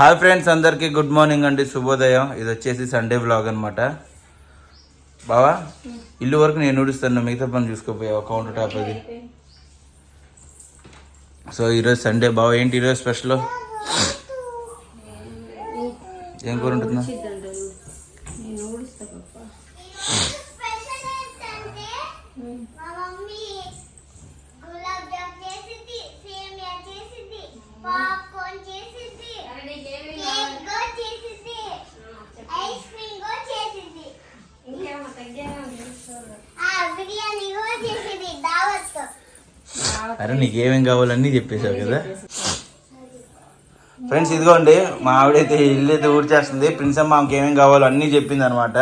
Hi friends అందరికీ good morning అండి. శుభోదయం. ఇది వచ్చేసి సండే బ్లాగ్ అనమాట బావా? ఇల్లు వరకు నేను నూడిస్తాను మిగతా పని చూసుకోపోయావు? కౌంటర్ టాప్ అది. సో ఈరోజు సండే. బావా ఏంటి ఈరోజు స్పెషల్ ఏం కూర ఉంటుందా? అరే నీకు ఏమేం కావాలన్నీ చెప్పేశావు కదా? ఫ్రెండ్స్ ఇదిగోండి మా ఆవిడైతే ఇల్లు అయితే ఊడ్చేస్తుంది. ప్రిన్స్ అమ్మ ఆమెకి ఏమేం కావాలో అన్నీ చెప్పింది అనమాట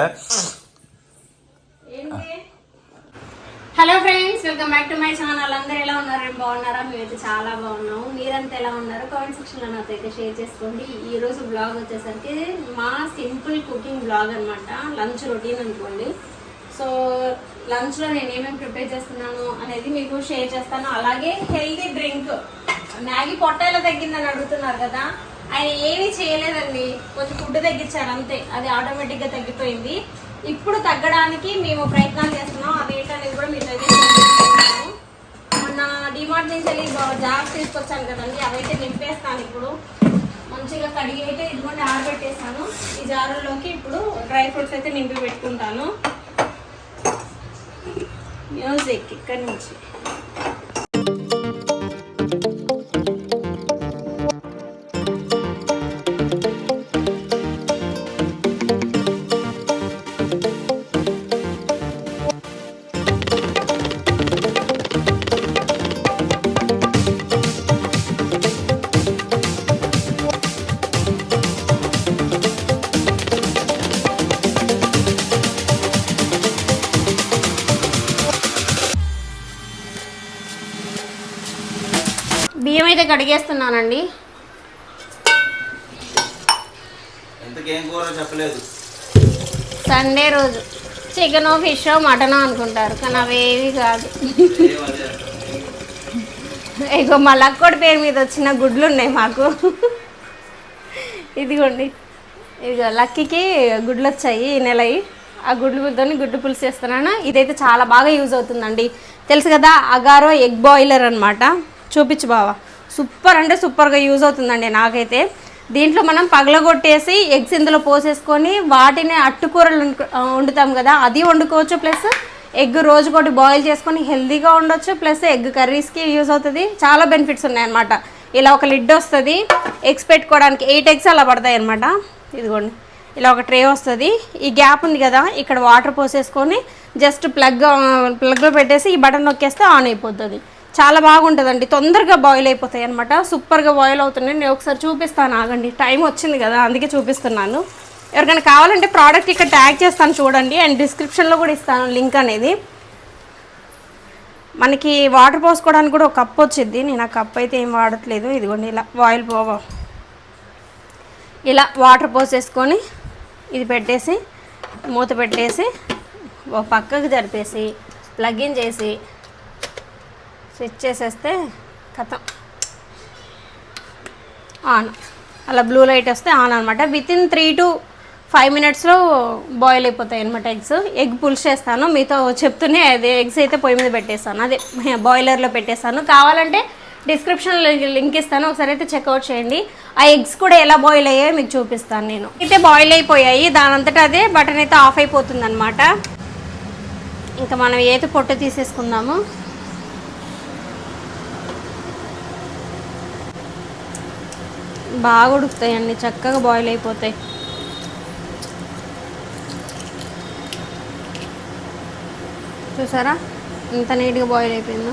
hello friends welcome back to my channel. అందరూ ఎలా ఉన్నారు? ఏం బాగున్నారా? మేమైతే చాలా బాగున్నాము. మీరంతా ఎలా ఉన్నారు? కామెంట్ సెక్షన్లో నాతో అయితే షేర్ చేసుకోండి. ఈ రోజు బ్లాగ్ వచ్చేసరికి మా సింపుల్ కుకింగ్ బ్లాగ్ అన్నమాట. లంచ్ రొటీన్ అనుకోండి. సో లంచ్లో నేను ఏమేమి ప్రిపేర్ చేస్తున్నాను అనేది మీకు షేర్ చేస్తాను. అలాగే హెల్తీ డ్రింక్. మ్యాగీ పొట్టాయిలో తగ్గిందని అడుగుతున్నారు కదా. ఆయన ఏమీ చేయలేదండి. కొంచెం ఫుడ్ తగ్గించారు అంతే. అది ఆటోమేటిక్గా తగ్గిపోయింది. ఇప్పుడు తగ్గడానికి మేము ప్రయత్నాలు చేస్తున్నాం. అదేంటనేది కూడా మీరు అయితే మొన్న డిమార్ట్ నుంచి వెళ్ళి జాగ్రత్త తీసుకొచ్చాను కదండి. అవైతే నింపేస్తాను ఇప్పుడు. మంచిగా కడిగి అయితే ఇదిగోండి ఆరబెట్టేస్తాను ఈ జారుల్లోకి ఇప్పుడు డ్రై ఫ్రూట్స్ అయితే నింపి పెట్టుకుంటాను. మ్యూజిక్ ఇక్కడ నుంచి. కడిగేస్తున్నానండి సండే రోజు చికెన్ ఫిష్ మటన్ అనుకుంటారు కానీ అవేవి కాదు. ఇగో మా లక్కోడి పేరు మీద వచ్చిన గుడ్లు ఉన్నాయి మాకు. ఇదిగోండి. ఇదిగో లక్కీకి గుడ్లు వచ్చాయి ఈ నెలయి. ఆ గుడ్లతో గుడ్డు పులుసు చేస్తున్నాను. ఇదైతే చాలా బాగా యూజ్ అవుతుందండి. తెలుసు కదా అగారో ఎగ్ బాయిలర్ అనమాట చూపించు బావా. సూపర్ అంటే సూపర్గా యూజ్ అవుతుందండి నాకైతే. దీంట్లో మనం పగలగొట్టేసి ఎగ్స్ ఇందులో పోసేసుకొని వాటిని అట్టుకూరలు వండుతాం కదా అది వండుకోవచ్చు. ప్లస్ ఎగ్ రోజుకోటి బాయిల్ చేసుకొని హెల్దీగా ఉండొచ్చు. ప్లస్ ఎగ్ కర్రీస్కి యూజ్ అవుతుంది. చాలా బెనిఫిట్స్ ఉన్నాయన్నమాట. ఇలా ఒక లిడ్ వస్తుంది. ఎగ్స్ పెట్టుకోవడానికి ఎయిట్ ఎగ్స్ అలా పడతాయి అనమాట ఇదిగోండి. ఇలా ఒక ట్రే వస్తుంది. ఈ గ్యాప్ ఉంది కదా ఇక్కడ వాటర్ పోసేసుకొని జస్ట్ ప్లగ్ ప్లగ్లో పెట్టేసి ఈ బటన్ నొక్కేస్తే ఆన్ అయిపోతుంది. చాలా బాగుంటుందండి. తొందరగా బాయిల్ అయిపోతాయి అనమాట సూపర్గా బాయిల్ అవుతున్నాయి. నేను ఒకసారి చూపిస్తాను. ఆగండి. టైం వచ్చింది కదా అందుకే చూపిస్తున్నాను. ఎవరికైనా కావాలంటే ప్రోడక్ట్ ఇక్కడ ట్యాగ్ చేస్తాను చూడండి. అండ్ డిస్క్రిప్షన్లో కూడా ఇస్తాను లింక్ అనేది. మనకి వాటర్ పోసుకోవడానికి కూడా ఒక కప్ వచ్చింది నేను ఆ కప్ అయితే ఏం వాడట్లేదు. ఇదిగోండి ఇలా బాయిల్ పోవ ఇలా వాటర్ పోసేసుకొని ఇది పెట్టేసి మూత పెట్టేసి ఒక పక్కకు జరిపేసి ప్లగ్ ఇన్ చేసి స్విచ్ చేసేస్తే కథం. ఆన్. అలా బ్లూ లైట్ వస్తే ఆన్ అనమాట with in three to five మినిట్స్లో బాయిల్ అయిపోతాయి అనమాట ఎగ్స్. ఎగ్ పులుసు చేస్తాను. మీతో చెప్తూనే అదే ఎగ్స్ అయితే పొయ్యి మీద పెట్టేస్తాను. అదే బాయిలర్లో పెట్టేస్తాను. కావాలంటే డిస్క్రిప్షన్లో లింక్ ఇస్తాను. ఒకసారి అయితే చెక్అవుట్ చేయండి. ఆ ఎగ్స్ కూడా ఎలా బాయిల్ అయ్యాయో మీకు చూపిస్తాను నేను. అయితే బాయిల్ అయిపోయాయి. దానంతట అదే బటన్ అయితే ఆఫ్ అయిపోతుంది అనమాట ఇంకా మనం ఏదో పొట్టు తీసేసుకుందాము? బాగా ఉడుకుతాయండి చక్కగా బాయిల్ అయిపోతాయి. చూసారా? ఇంత నీట్గా బాయిల్ అయిపోయిందో?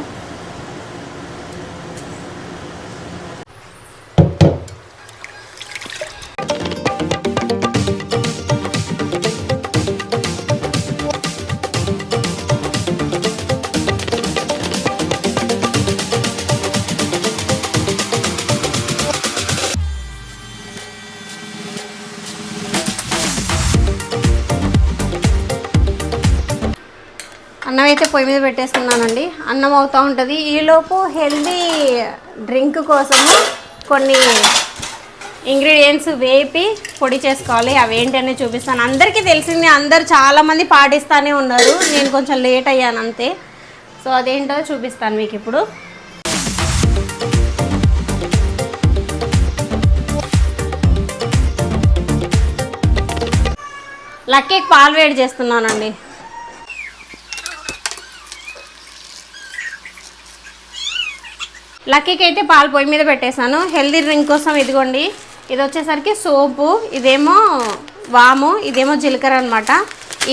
పొయ్యి మీద పెట్టేస్తున్నానండి అన్నం అవుతూ ఉంటుంది. ఈలోపు హెల్దీ డ్రింక్ కోసము కొన్ని ఇంగ్రీడియంట్స్ వేపి పొడి చేసుకోవాలి. అవి ఏంటి చూపిస్తాను. అందరికీ తెలిసింది అందరు చాలామంది పాటిస్తూనే ఉన్నారు. నేను కొంచెం లేట్ అయ్యాను అంతే. సో అదేంటో చూపిస్తాను మీకు ఇప్పుడు. లక్కీకి పాలు వేడి చేస్తున్నానండి. లక్కీకి అయితే పాలు పొయ్యి మీద పెట్టేశాను. హెల్దీ డ్రింక్ కోసం ఇదిగోండి. ఇది వచ్చేసరికి సోపు ఇదేమో వాము ఇదేమో జీలకర్ర అనమాట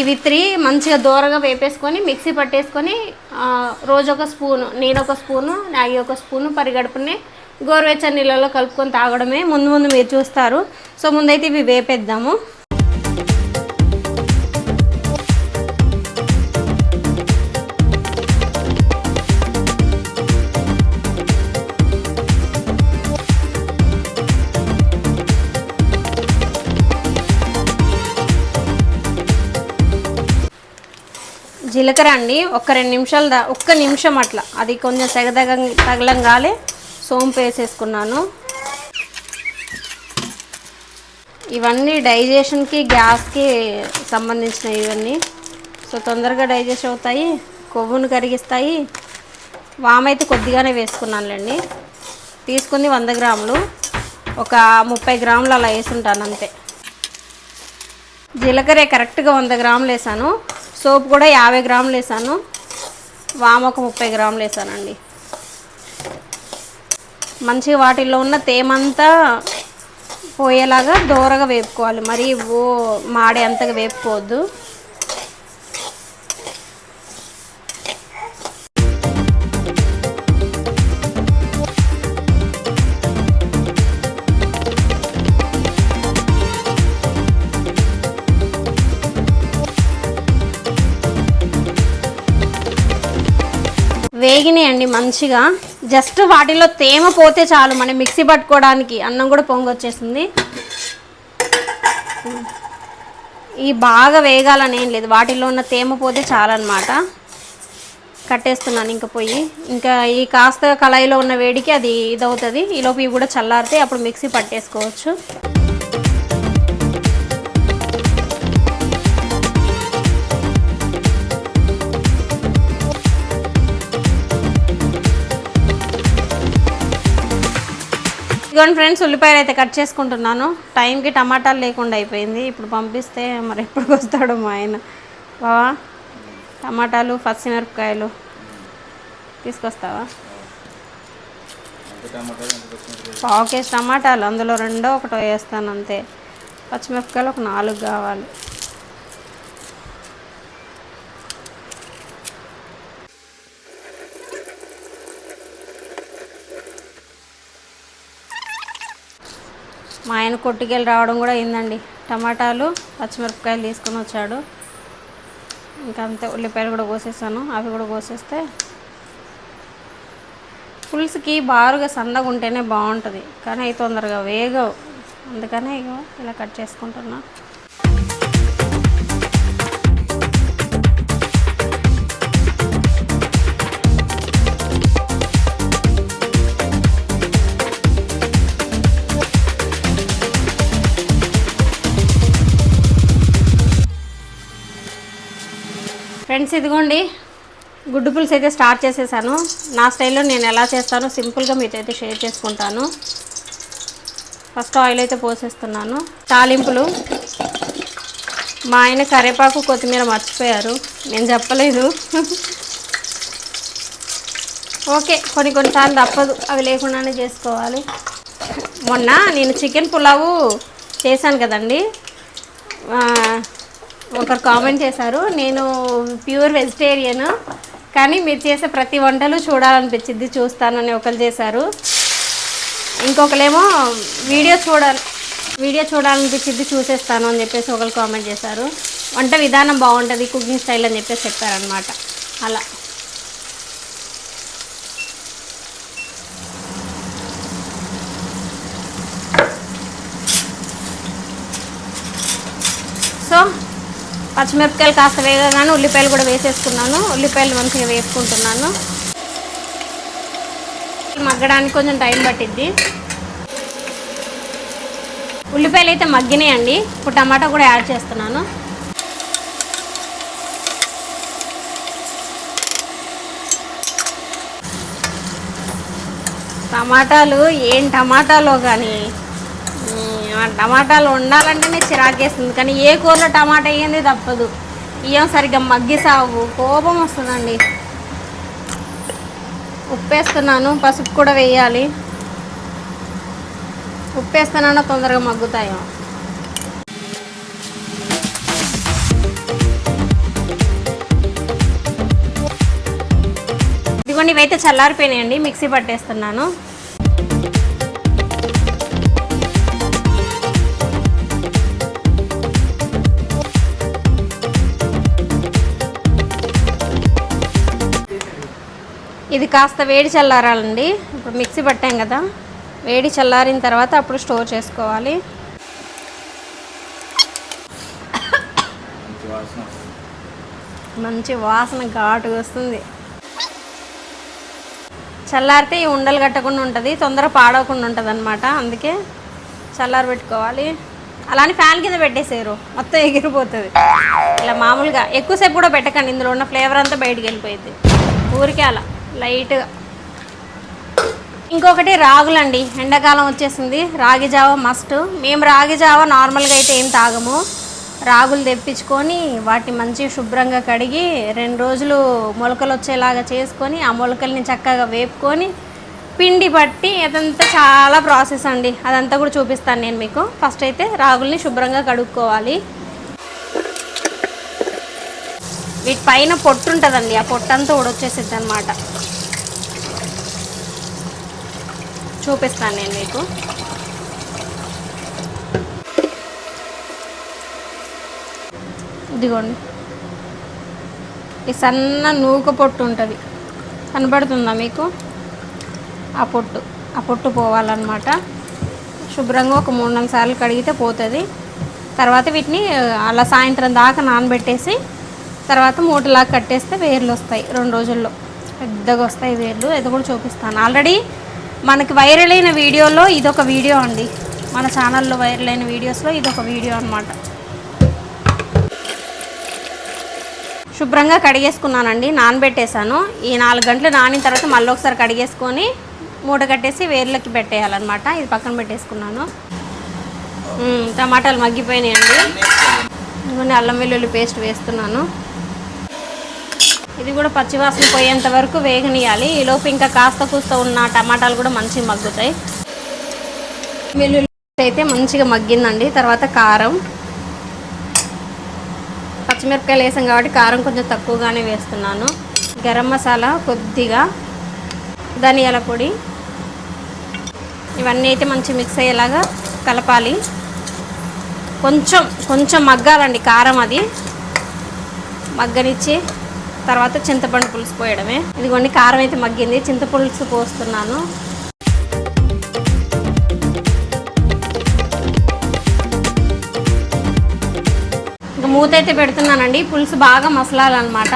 ఇవి త్రీ మంచిగా దూరగా వేపేసుకొని మిక్సీ పట్టేసుకొని రోజు ఒక స్పూను నేను ఒక స్పూను నాగి ఒక స్పూను పరిగడుపుని గోరువెచ్చని నీళ్ళలో కలుపుకొని తాగడమే. ముందు ముందు మీరు చూస్తారు. సో ముందైతే ఇవి వేపేద్దాము. జీలకర్ర అండి. ఒక్క రెండు నిమిషాలు దా ఒక్క నిమిషం అట్లా. అది కొంచెం తెగదగ తగలంగాలే సోంపు వేసేసుకున్నాను. ఇవన్నీ డైజెషన్కి గ్యాస్కి సంబంధించినవి ఇవన్నీ. సో తొందరగా డైజెస్ట్ అవుతాయి కొవ్వును కరిగిస్తాయి. వామైతే కొద్దిగానే వేసుకున్నానులేండి. తీసుకుంది వంద గ్రాములు. ఒక ముప్పై గ్రాములు అలా వేసుంటాను అంతే. జీలకర్ర కరెక్ట్గా వంద గ్రాములు వేసాను. సోప్ కూడా యాభై గ్రాములు వేసాను. వామ ఒక ముప్పై గ్రాములు వేసానండి. మంచిగా వాటిల్లో ఉన్న తేమంతా పోయేలాగా దోరగా వేపుకోవాలి. మరి ఓ మాడే అంతగా వేపుకోవద్దు. వేగినాయండి మంచిగా. జస్ట్ వాటిలో తేమ పోతే చాలు మనం మిక్సీ పట్టుకోవడానికి. అన్నం కూడా పొంగొచ్చేసింది. ఈ బాగా వేగాలని ఏం లేదు. వాటిలో ఉన్న తేమ పోతే చాలన్నమాట. కట్టేస్తున్నాను ఇంకా పొయ్యి. ఇంకా ఈ కాస్త కళాయిలో ఉన్న వేడికి అది ఇదవుతుంది. ఈలోపు ఇవి కూడా చల్లారితే అప్పుడు మిక్సీ పట్టేసుకోవచ్చు. ఇదిగోండి ఫ్రెండ్స్ ఉల్లిపాయలు అయితే కట్ చేసుకుంటున్నాను. టైంకి టమాటాలు లేకుండా అయిపోయింది. ఇప్పుడు పంపిస్తే మరి ఎప్పుడు వస్తాడో మా ఆయన. బావా టమాటాలు పచ్చిమిరపకాయలు తీసుకొస్తావా? పావు కేజీ టమాటాలు. అందులో రెండో ఒకటో వేస్తాను అంతే. పచ్చిమిరపకాయలు ఒక నాలుగు కావాలి. మా ఆయన కొట్టుకెళ్ళి రావడం కూడా అయిందండి. టమాటాలు పచ్చిమిరపకాయలు తీసుకొని వచ్చాడు. ఇంకా అంతే ఉల్లిపాయలు కూడా కోసేసాను. అవి కూడా కోసేస్తే పులుసుకి బారుగా సన్నగా ఉంటేనే బాగుంటుంది. కానీ అవి తొందరగా వేగవు. అందుకనే ఇగో ఇలా కట్ చేసుకుంటున్నా. ఫ్రెండ్స్ ఇదిగోండి. గుడ్డు పులుసు అయితే స్టార్ట్ చేసేసాను. నా స్టైల్లో నేను ఎలా చేస్తానో సింపుల్గా మీతో అయితే షేర్ చేసుకుంటాను. ఫస్ట్ ఆయిల్ అయితే పోసేస్తున్నాను. తాలింపులు. మా ఆయన కరివేపాకు కొత్తిమీర మర్చిపోయారు. నేను చెప్పలేదు. ఓకే కొన్ని కొన్నిసార్లు తప్పదు. అవి లేకుండానే చేసుకోవాలి. మొన్న నేను చికెన్ పులావు చేశాను కదండి. ఒకరు కామెంట్ చేశారు నేను ప్యూర్ వెజిటేరియన్ కానీ మీరు చేసే ప్రతి వంటలు చూడాలనిపించింది చూస్తానని ఒకరు చేశారు. ఇంకొకరేమో వీడియో చూడాలి వీడియో చూడాలనిపించింది చూసేస్తాను అని చెప్పేసి ఒకరు కామెంట్ చేశారు. వంట విధానం బాగుంటుంది కుకింగ్ స్టైల్ అని చెప్పేసి చెప్పారనమాట అలా సో పచ్చిమిరపకాయలు కాస్త వేగగానే ఉల్లిపాయలు కూడా వేసేసుకున్నాను. ఉల్లిపాయలు మంచిగా వేసుకుంటున్నాను. మగ్గడానికి కొంచెం టైం పట్టిద్ది. ఉల్లిపాయలు అయితే మగ్గినాయండి. ఇప్పుడు టమాటా కూడా యాడ్ చేస్తున్నాను. టమాటాలు ఏం టమాటాలో కానీ టమాటాలు ఉండాలంటేనే చిరాకేస్తుంది కానీ ఏ కూరలో టమాటా వేయంది తప్పదు. ఇయ్యం సరిగ్గా మగ్గి సాగు కోపం వస్తుందండి. ఉప్పేస్తున్నాను పసుపు కూడా వేయాలి. ఉప్పేస్తున్నాను తొందరగా మగ్గుతాయో? ఇదిగోండి ఇవైతే చల్లారిపోయినాయండి మిక్సీ పట్టేస్తున్నాను. ఇది కాస్త వేడి చల్లారాలండి. ఇప్పుడు మిక్సీ పట్టాం కదా. వేడి చల్లారిన తర్వాత అప్పుడు స్టోర్ చేసుకోవాలి. మంచి వాసన. ఘాటుగా వస్తుంది. చల్లారితే ఈ ఉండలు కట్టకుండా ఉంటుంది తొందర పాడవకుండా ఉంటుంది అనమాట అందుకే చల్లారి పెట్టుకోవాలి. అలానే ఫ్యాన్ కింద పెట్టేసారు మొత్తం ఎగిరిపోతుంది. ఇలా మామూలుగా ఎక్కువసేపు కూడా పెట్టకండి ఇందులో ఉన్న ఫ్లేవర్ అంతా బయటికి వెళ్ళిపోయింది ఊరికే అలా. లైట్గా. ఇంకొకటి రాగులండి. ఎండాకాలం వచ్చేసింది. రాగి జావ మస్ట్. మేము రాగి జావ నార్మల్గా అయితే ఏం తాగము. రాగులు తెప్పించుకొని వాటిని మంచి శుభ్రంగా కడిగి రెండు రోజులు మొలకలు వచ్చేలాగా చేసుకొని ఆ మొలకల్ని చక్కగా వేపుకొని పిండి పట్టి అదంతా చాలా ప్రాసెస్ అండి. అదంతా కూడా చూపిస్తాను నేను మీకు. ఫస్ట్ అయితే రాగుల్ని శుభ్రంగా కడుక్కోవాలి. వీటి పైన పొట్టు ఉంటుందండి ఆ పొట్టంతా ఊడొచ్చేసిద్ది అనమాట చూపిస్తాను నేను మీకు. ఇదిగోండి. ఈ సన్న నూక పొట్టు ఉంటుంది. కనబడుతుందా మీకు? ఆ పొట్టు ఆ పొట్టు పోవాలన్నమాట. శుభ్రంగా ఒక మూడు నాలుగు సార్లు కడిగితే పోతుంది. తర్వాత వీటిని అలా సాయంత్రం దాకా నానబెట్టేసి తర్వాత మూటలాగా కట్టేస్తే వేర్లు వస్తాయి రెండు రోజుల్లో. పెద్దగా వస్తాయి వేర్లు అది కూడా చూపిస్తాను. ఆల్రెడీ మనకి వైరల్ అయిన వీడియోలో ఇదొక వీడియో అండి. మన ఛానల్లో వైరల్ అయిన వీడియోస్లో ఇదొక వీడియో అనమాట శుభ్రంగా కడిగేసుకున్నానండి నానబెట్టేశాను. ఈ నాలుగు గంటలు నానిన తర్వాత మళ్ళీ ఒకసారి కడిగేసుకొని మూట కట్టేసి వేర్లకి పెట్టేయాలన్నమాట. ఇది పక్కన పెట్టేసుకున్నాను. టమాటాలు మగ్గిపోయినాయండి. ఇదిగోండి అల్లం వెల్లుల్లి పేస్ట్ వేస్తున్నాను. ఇది కూడా పచ్చివాసన పోయేంత వరకు ఈ ఈలోపు ఇంకా కాస్త కూస్త ఉన్న టమాటాలు కూడా మంచిగా మగ్గుతాయి. వెల్లుల్లి అయితే మంచిగా మగ్గిందండి. తర్వాత కారం. పచ్చిమిరపకాయలు వేసాం కాబట్టి కారం కొంచెం తక్కువగానే వేస్తున్నాను. గరం మసాలా కొద్దిగా ధనియాల పొడి. ఇవన్నీ అయితే మంచి మిక్స్ అయ్యేలాగా కలపాలి. కొంచెం కొంచెం మగ్గాలండి కారం అది. మగ్గనిచ్చి తర్వాత చింతపండు పులుసు పోయడమే. ఇదిగోండి కారం అయితే మగ్గింది. చింతపులుసు పోస్తున్నాను. ఇంకా మూత అయితే పెడుతున్నానండి. పులుసు బాగా మసలాలన్నమాట.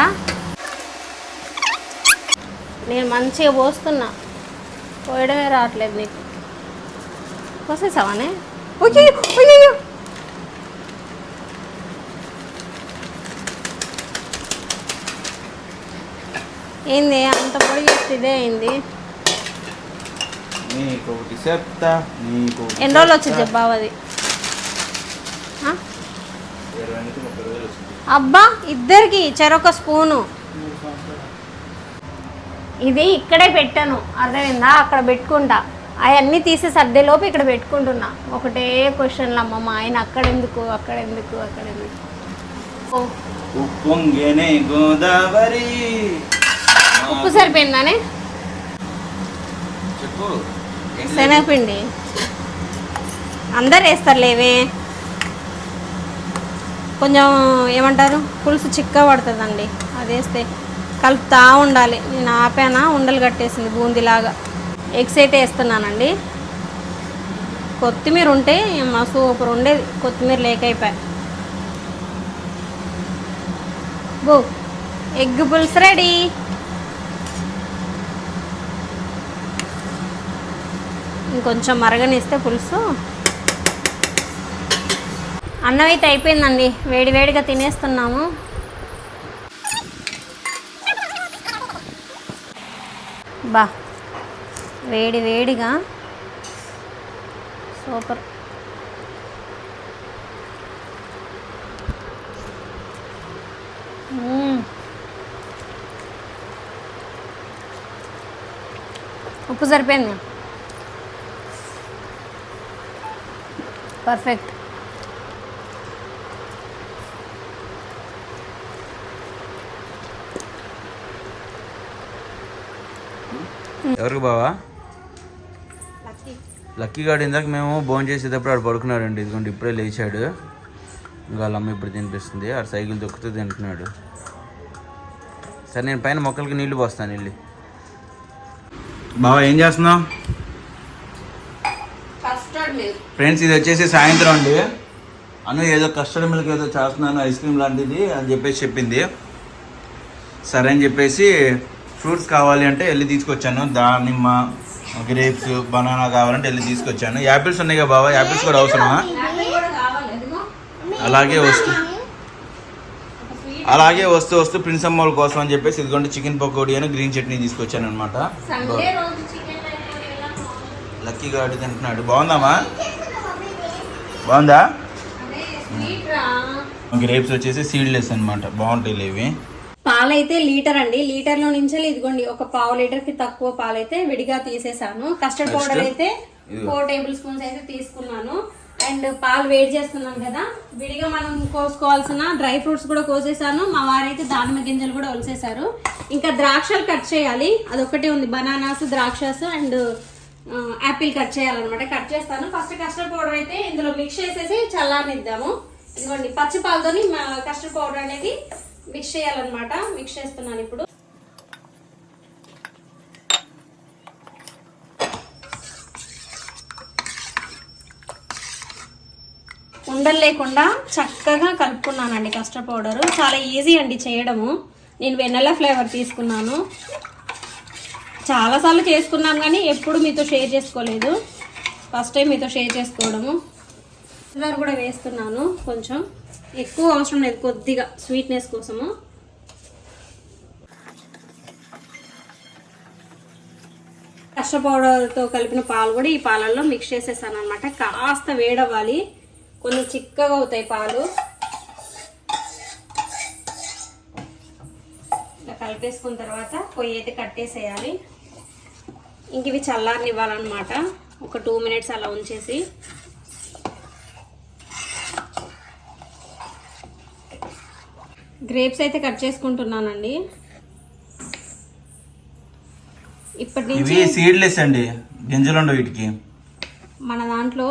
నేను మంచిగా పోస్తున్నా. పోయడమే రావట్లేదు నీకు. పోసేసావానే? ఓకే ఏంది అంత పొడి చేస్తే ఇదే అయింది? నీకు ఒకటి చెప్తా నీకు ఎన్ని రోజులు వచ్చింది. చెప్పావు అది అబ్బా ఇద్దరికి చెరొక స్పూను. ఇది ఇక్కడే పెట్టాను అర్థమైందా? అక్కడ పెట్టుకుంటా. అవన్నీ తీసి సర్దేలోపు ఇక్కడ పెట్టుకుంటున్నా. ఒకటే క్వశ్చన్లు అమ్మమ్మ ఆయన అక్కడ ఎందుకు అక్కడ ఎందుకు అక్కడ ఎందుకు ఓ, ఉప్పొంగేనే గోదావరి. ఉప్పు సరిపోయిందానే? శనగపిండి. అందరు వేస్తారు లేవే కొంచెం ఏమంటారు? పులుసు చిక్క పడుతుందండి. అది వేస్తే కలుపుతా ఉండాలి. నేను ఆపానా? ఉండలు కట్టేసింది బూందీలాగా. ఎగ్స్ అయితే వేస్తున్నానండి. కొత్తిమీర ఉంటే మా సూపర్ ఉండేది. కొత్తిమీర లేక అయిపోయా. బో ఎగ్ పులుసు రెడీ. ఇంకొంచెం మరగనిస్తే పులుసు. అన్నం అయితే అయిపోయిందండి. వేడివేడిగా తినేస్తున్నాము. బా వేడి వేడిగా. సూపర్. ఉప్పు సరిపోయింది. పర్ఫెక్ట్ ఎవరికి బావా? లక్కీ. గాడు ఇందాక మేము భోజనం చేసేటప్పుడు ఆడు పడుకున్నాడండి. ఇదిగోండి ఇప్పుడే లేచాడు. ఇంకా వాళ్ళ అమ్మ ఇప్పుడు తినిపిస్తుంది. ఆడు సైకిల్ దొక్కుతూ తింటున్నాడు. సరే నేను పైన మొక్కలకి నీళ్ళు పోస్తాను వెళ్ళి. బావా ఏం చేస్తున్నావు? ఫ్రెండ్స్ ఇది వచ్చేసి సాయంత్రం అండి. అను ఏదో కస్టర్డ్ మిల్క్ ఏదో చేస్తున్నాను ఐస్ క్రీమ్ లాంటిది అని చెప్పేసి చెప్పింది. సరే అని చెప్పేసి ఫ్రూట్స్ కావాలి అంటే వెళ్ళి తీసుకొచ్చాను. దానిమ్మ గ్రేప్స్ బనానా కావాలంటే వెళ్ళి తీసుకొచ్చాను. యాపిల్స్ ఉన్నాయి కదా బాబా యాపిల్స్ కూడా అవసరమా? అలాగే వస్తూ అలాగే వస్తూ వస్తూ ప్రిన్స్ కోసం అని చెప్పేసి ఇదిగోండి చికెన్ పకోడీ అని గ్రీన్ చట్నీ తీసుకొచ్చాను అనమాట లక్కీ గాడి తింటున్నాడు. బాగుందామా? బాగుందా? గ్రేప్స్ వచ్చేసి సీడ్లెస్ అన్నమాట. బాగుంటాయి ఇవి పాలైతే లీటర్ అండి. లీటర్లో నుంచి ఇదిగోండి. ఒక పావు లీటర్కి తక్కువ పాలైతే విడిగా తీసేసాను. కస్టర్డ్? పౌడర్ అయితే. ఫోర్ టేబుల్ స్పూన్స్ అయితే తీసుకున్నాను. అండ్ పాలు వేడి చేస్తున్నాం కదా. విడిగా మనం కోసుకోవాల్సిన డ్రై ఫ్రూట్స్ కూడా కోసేసాను. మా వారైతే దానిమ్మ గింజలు కూడా ఒలిసేశారు ఇంకా ద్రాక్షలు కట్ చేయాలి. అదొకటే ఉంది. బనానాస్ ద్రాక్షస్ అండ్ యాపిల్ కట్ చేయాలన్నమాట. కట్ చేస్తాను. ఫస్ట్ కస్టర్డ్ పౌడర్ అయితే ఇందులో మిక్స్ చేసేసి చల్లారనిద్దాము. ఇదిగోండి పచ్చి పాలతోని కస్టర్డ్ పౌడర్ అనేది మిక్స్ చేయాలన్నమాట. మిక్స్ చేస్తున్నాను ఇప్పుడు. ఉండలు లేకుండా చక్కగా కలుపుకున్నానండి కస్టర్డ్ పౌడర్. చాలా ఈజీ అండి చేయడము. నేను వెన్నెల ఫ్లేవర్ తీసుకున్నాను. చాలాసార్లు చేసుకున్నాం కానీ ఎప్పుడు మీతో షేర్ చేసుకోలేదు. ఫస్ట్ టైం మీతో షేర్ చేసుకోవడము. కలర్ కూడా వేస్తున్నాను కొంచెం. ఎక్కువ అవసరం లేదు కొద్దిగా స్వీట్నెస్ కోసము. కష్ట పౌడర్తో కలిపిన పాలు కూడా ఈ పాలల్లో మిక్స్ చేసేసాను అనమాట కాస్త వేడవ్వాలి. కొంచెం చిక్కగా అవుతాయి పాలు. ఇలా కలిపేసుకున్న తర్వాత పొయ్యి అయితే కట్టేసేయాలి. ఇంక ఇవి చల్లారనివ్వాలన్నమాట. ఒక టూ మినిట్స్ అలా ఉంచేసి. గ్రేప్స్ అయితే కట్ చేసుకుంటున్నానండి. ఇప్పటి నుంచి సీడ్లెస్ అండి గింజలు ఉండవు వీటికి. మన దాంట్లో.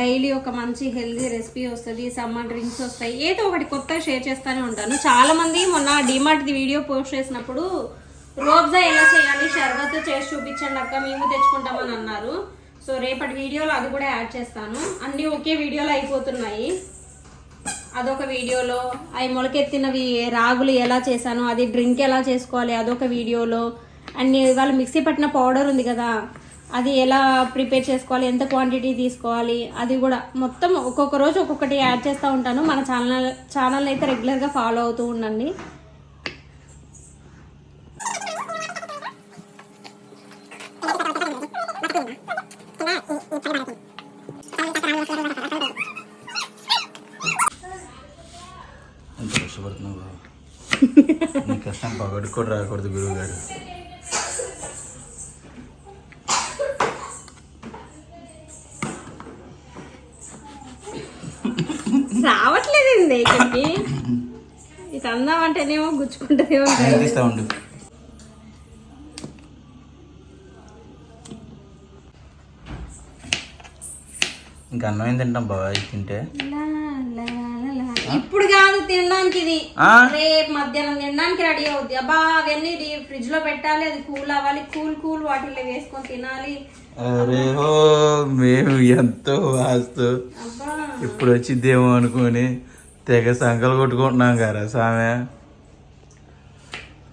డైలీ ఒక మంచి హెల్దీ రెసిపీ వస్తుంది సమ్మర్ డ్రింక్స్ వస్తాయి ఏదో ఒకటి కొత్త షేర్ చేస్తూనే ఉంటాను. చాలా మంది మొన్న డిమార్ట్ వీడియో పోస్ట్ చేసినప్పుడు రోబ్జా ఎలా చేయాలి? షర్బత్ చేసి చూపించండి అక్క మేము తెచ్చుకుంటామని అన్నారు. సో రేపటి వీడియోలో అది కూడా యాడ్ చేస్తాను. అన్నీ ఒకే వీడియోలో అయిపోతున్నాయి. అదొక వీడియోలో అవి మొలకెత్తినవి రాగులు ఎలా చేశాను అది డ్రింక్ ఎలా చేసుకోవాలి అదొక వీడియోలో. అండ్ ఇవాళ మిక్సీ పట్టిన పౌడర్ ఉంది కదా అది ఎలా ప్రిపేర్ చేసుకోవాలి ఎంత క్వాంటిటీ తీసుకోవాలి అది కూడా మొత్తం ఒక్కొక్క రోజు ఒక్కొక్కటి యాడ్ చేస్తూ ఉంటాను. మన ఛానల్ ఛానల్ అయితే రెగ్యులర్గా ఫాలో అవుతూ ఉండండి. ఎంత కష్టపడుతున్నావు నీ కష్టం పగడుకోడు రాకూడదు గురువు గారు రావట్లేదండి ఇక్కడికి. ఇది అందామంటేనేమో గుచ్చుకుంటుందేమో తీస్తా ఉండు. ఇంకా అన్నం తింటాం బాబా ఇది తింటే. ఇప్పుడు కాదు తినడానికి ఇది? రేపు మధ్యాహ్నం తినడానికి రెడీ అవుద్ది. అబ్బా అవన్నీ ఫ్రిడ్జ్లో పెట్టాలి. అది కూల్ అవ్వాలి. కూల్ కూల్ వాటిల్లో వేసుకొని తినాలి. అరే హో మేము ఎంతో వాస్తు. ఇప్పుడు వచ్చిద్దేమో అనుకుని తెగ సంకలు కొట్టుకుంటున్నాం కదా సామె.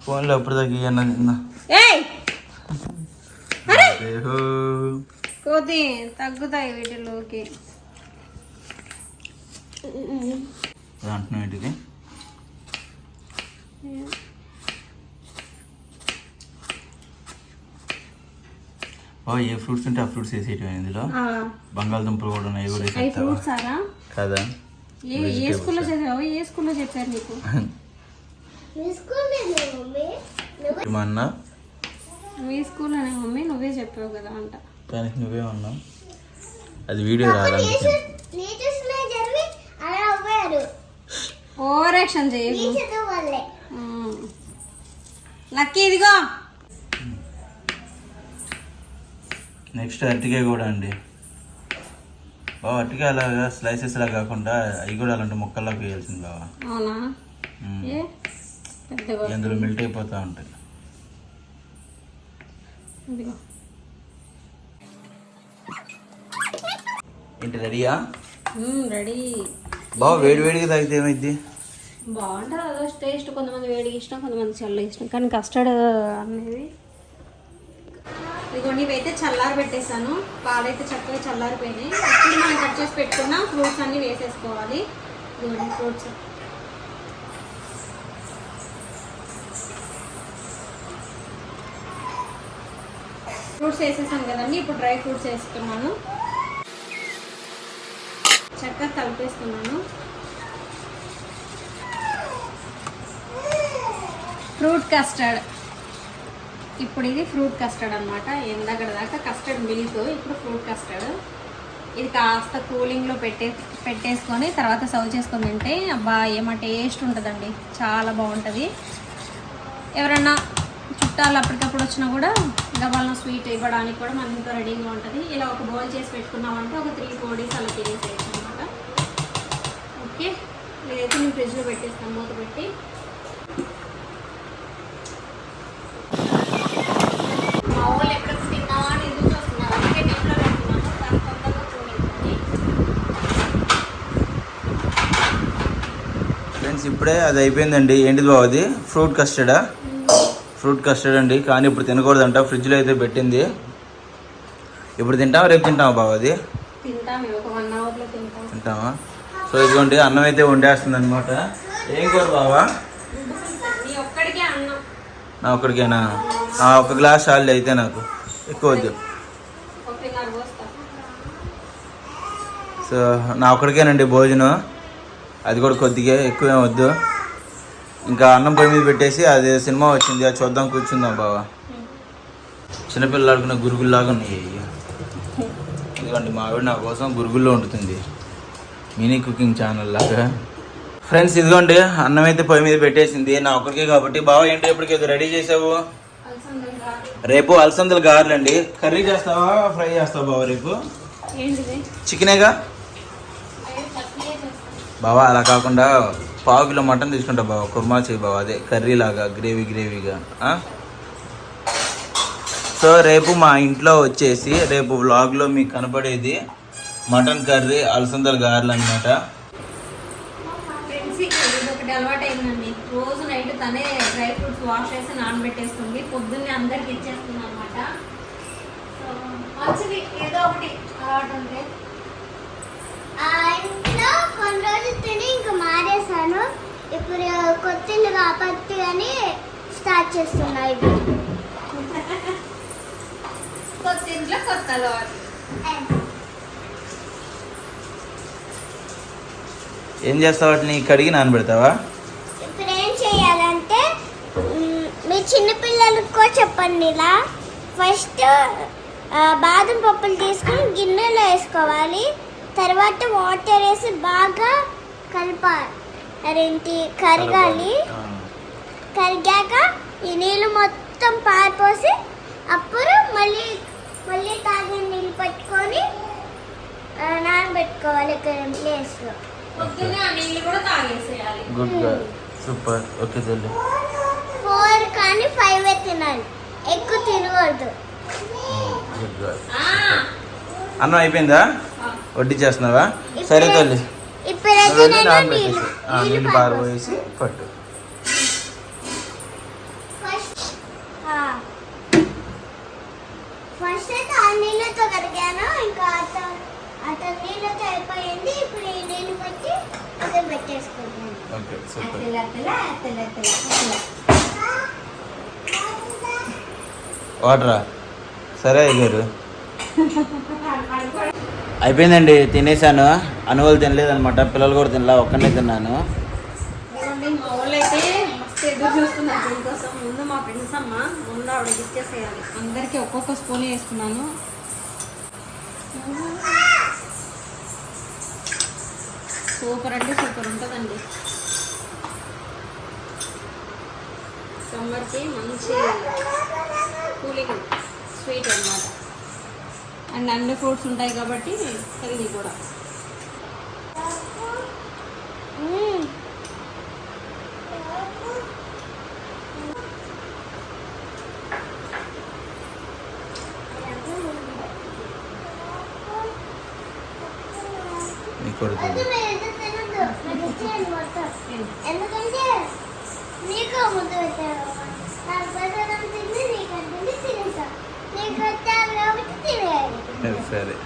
ఫోన్లో అప్పుడు తగ్గియన్న నిన్న. ఏయ్! అరే హో. కోతి తగ్గుతాయి వీటిలోకి. అంటున్నావు ఏంటిది? ఏ ఫ్రూట్స్ ఉంటే ఆ ఫ్రూట్స్ వేసేయటం ఇందులో. బంగాళదుంపలు కూడా ఉన్నాయి కూడా ఫ్రూట్స్ కదా. ఏ ఏ స్కూల్లో చదివావు? ఏ స్కూల్లో చెప్పారు నీకు? మా అన్న మీ స్కూల్లోనే మమ్మీ నువ్వే చెప్పావు కదా అంట. దానికి నువ్వే ఉన్నావు. అది వీడియో లక్కీ ఇదిగో. నెక్స్ట్ అరటికాయ కూడా అండి. బావ అరటికాయ అలాగా స్లైసెస్ లా కాకుండా అవి కూడా అలాంటి ముక్కల్లా వేయాల్సింది బావ. అవునా? ఉమ్. ఏ? పెద్దగా. అందులో మెల్ట్ అయిపోతూ ఉంటాయి. ఏంటి రెడీయా? రెడీ. బావ వేడి వేడిగా తాగితే ఏమైంది బాగుంటుంది అదో టేస్ట్. కొంతమంది వేడికి ఇష్టం కొంతమంది చల్ల ఇష్టం. కానీ కస్టర్డ్ అనేది. ఇదిగోండి ఇవైతే చల్లారి పెట్టేశాను. పాలైతే చక్కగా చల్లారిపోయినాయి. ఇప్పుడు మనం కట్ చేసి పెట్టుకున్న ఫ్రూట్స్ అన్ని వేసేసుకోవాలి. ఇదిగోండి ఫ్రూట్స్. ఫ్రూట్స్ వేసేసాను కదండి ఇప్పుడు డ్రై ఫ్రూట్స్ వేస్తున్నాను చక్కగా కలిపేస్తున్నాను. Fruit custard. ఇప్పుడు ఇది ఫ్రూట్ కస్టర్డ్ అనమాట ఎందగడ దాకా కస్టర్డ్ మిల్క్. ఇప్పుడు ఫ్రూట్ కస్టర్డ్. ఇది కాస్త కూలింగ్లో పెట్టే పెట్టేసుకొని తర్వాత సర్వ్ చేసుకొని తింటే అబ్బా ఏమో టేస్ట్ ఉంటుందండి. చాలా బాగుంటుంది. ఎవరన్నా చుట్టాలు అప్పటికప్పుడు వచ్చినా కూడా గబాలను స్వీట్ ఇవ్వడానికి కూడా మన ఇంట్లో రెడీగా ఉంటుంది. ఇలా ఒక బౌల్ చేసి పెట్టుకున్నామంటే ఒక త్రీ ఫోర్ డేస్ అలా తినేసేది ఇదైతే నేను ఫ్రిడ్జ్లో పెట్టేస్తాను మూత పెట్టి. ఫ్రెండ్స్ ఇప్పుడే అది అయిపోయిందండి. ఏంటిది బావ అది? ఫ్రూట్ కస్టర్డా ఫ్రూట్ కస్టర్డ్ అండి. కానీ ఇప్పుడు తినకూడదంట. ఫ్రిడ్జ్లో అయితే పెట్టింది. ఇప్పుడు తింటావా? రేపు తింటావా బావ అది? తింటావా? సో ఇదిగోండి అన్నం అయితే వండేస్తుంది అనమాట ఏం కూర బావా? నీ ఒక్కడికేనా? ఒక గ్లాస్ చాలు అయితే నాకు. ఎక్కువ వద్దు. సో నా ఒక్కడికేనండి భోజనం. అది కూడా కొద్దిగా ఎక్కువ వద్దు. ఇంకా అన్నం పొయ్యి మీద పెట్టేసి అది సినిమా వచ్చింది అది చూద్దాం కూర్చుందాం బావా. చిన్నపిల్లలు ఆడుకున్న గురుగుల్లాగా ఉన్నాయి. ఎందుకంటే మా ఆవిడ నా కోసం గురుగుల్లో వండుతుంది. మినీ కుకింగ్ ఛానల్ లాగా. ఫ్రెండ్స్ ఇదిగోండి అన్నం అయితే పొయ్యి మీద పెట్టేసింది. నా ఒక్కరికే కాబట్టి. బావ ఏంటో ఇప్పటికి రెడీ చేసావు. రేపు అలసందలు గారెలండి. కర్రీ చేస్తావా ఫ్రై చేస్తావా బావ రేపు? చికెనేగా? బావా అలా కాకుండా పావు కిలో మటన్ తీసుకుంటా బావ. కుర్మా చేయి బావ అదే కర్రీ లాగా గ్రేవీ గ్రేవీగా? సో రేపు మా ఇంట్లో వచ్చేసి రేపు వ్లాగ్లో మీకు కనపడేది మటన్ కర్రీ అలసందల గారెలు అనమాట ఒకటి అలవాటు అయిందండి రోజు నైట్ తనే డ్రై ఫ్రూట్స్ వాష్ చేసి నానబెట్టేస్తుంది పొద్దున్నే అందరికి ఇచ్చేస్తుంది అనమాట మంచిది. ఏదో ఒకటి అలవాటు ఉంటే. ఆ ఇంట్లో కొన్ని రోజులు తిని ఇంక మారేశాను. ఇప్పుడు కొత్త ఇల్లు కాబట్టి అని స్టార్ట్ చేస్తున్నా ఇవి. కొత్త ఇంట్లో కొత్త అలవాటు. ఏం చేస్తావు? వాటిని కడిగి నానబెడతావా? ఇప్పుడు ఏం చేయాలంటే మ్, చిన్నపిల్లలకు కూడా చెప్పండి ఇలా. ఫస్ట్ బాదం పప్పులు తీసుకొని గిన్నెలో వేసుకోవాలి. తర్వాత వాటర్ వేసి బాగా కలపాలి. అదేంటి? కరగాలి. కరిగాక ఈ నీళ్ళు మొత్తం పారిపోసి అప్పుడు మళ్ళీ మళ్ళీ తాగిన నీళ్ళు పట్టుకొని నానబెట్టుకోవాలి. ఇక్కడ ప్లేస్లో గుడ్ గర్ల్ సూపర్ ఓకే తల్లి ఫోర్ కానీ ఫైవ్ తినాలి. ఎక్కువ తినకూడదు. గుడ్ గర్ల్ ఆ, అన్నం అయిపోయిందా. వడ్డీ చేస్తున్నావా? సరే తల్లి. నీళ్ళు. పారబోసి పట్టు. ఫస్ట్ ఫస్ట్ అయితే ఆ నీళ్ళతో కడిగాను ఇంకా అత అతని నీళ్ళతో అయిపోయింది ఇప్పుడు ఈ నీళ్ళు పెట్టి చేసుకుంటున్నాను ఓకే సూపర్. వాటరా? సరే అయ్యారు అయిపోయిందండి తినేసాను. అనువలు తినలేదన్నమాట పిల్లలు కూడా తినలా ఒక్కనే తిన్నాను. ముందు మా ఫ్రెండ్స్ అమ్మ ముందు ఆవిడకి ఇచ్చేసేయాలి అందరికీ ఒక్కొక్క స్పూన్ వేసుకున్నాను సూపర్ అంటే సూపర్ ఉంటుందండి. సమ్మర్కి మంచి కూలింగ్ స్వీట్ అన్నమాట. అండ్ అన్ని ఫ్రూట్స్ ఉంటాయి కాబట్టి హెల్దీ కూడా. మ్మ్. మీ కొడుకు వద్దు, మీరు ఎందుకు తినొద్దు. నాకు ఇచ్చేయండి మొత్తం. ఎందుకంటే నీకు ముద్ద పెట్టారు. నాకు పెట్టడం తింది నీకు అంటుంది తినేసా. నీకు పెట్టారు కాబట్టి తినేయాలి. సరే.